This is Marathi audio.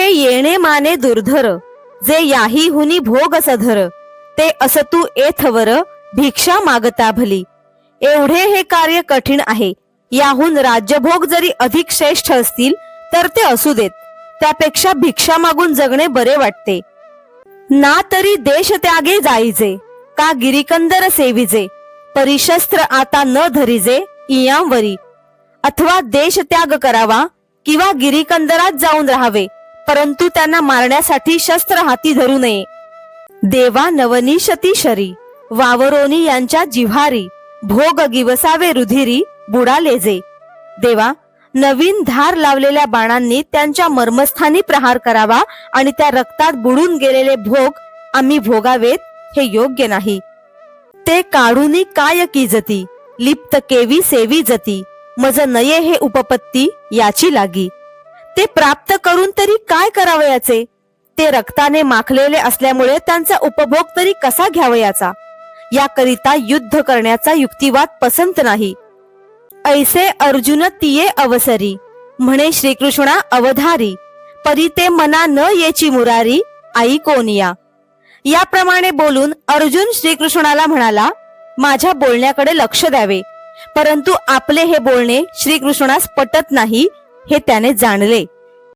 हे येणे माने दुर्धर जे याही हुनी भोग सधर ते असतू एथवर भिक्षा मागता भली. एवढे हे कार्य कठीण आहे याहून राज्यभोग जरी अधिक श्रेष्ठ असतील तर ते असू देत. त्यापेक्षा भिक्षा मागून जगणे बरे वाटते. ना तरी देश त्यागे जाईजे का गिरिकंदर सेविजे परिशस्त्र आता न धरिजे इयांवरी अथवा देश त्याग करावा किंवा गिरिकंदरात जाऊन राहावे परंतु त्यांना मारण्यासाठी शस्त्र हाती धरू नये. देवा नवनीशती शरी वावरोनी यांच्या जिव्हारी भोग गिवसावे रुधिरी बुडाले जे देवा नवीन धार लावलेल्या बाणांनी त्यांच्या मर्मस्थानी प्रहार करावा आणि त्या रक्तात बुडून गेलेले भोग आम्ही भोगावेत हे योग्य नाही. ते काढूनी काय की जती लिप्त केवी सेवी जती मज नये हे उपपत्ती याची लागी. ते प्राप्त करून तरी काय करावयाचे ते रक्ताने माखलेले असल्यामुळे त्यांचा उपभोग तरी कसा घ्यावयाचा याकरिता युद्ध करण्याचा युक्तिवाद पसंत नाही. ऐसे अर्जुन तिये अवसरी म्हणे श्रीकृष्णा अवधारी परी ते मना न येची मुरारी आई कोनिया याप्रमाणे बोलून अर्जुन श्रीकृष्णाला म्हणाला माझ्या बोलण्याकडे लक्ष द्यावे परंतु आपले हे बोलणे श्रीकृष्णास पटत नाही हे त्याने जाणले.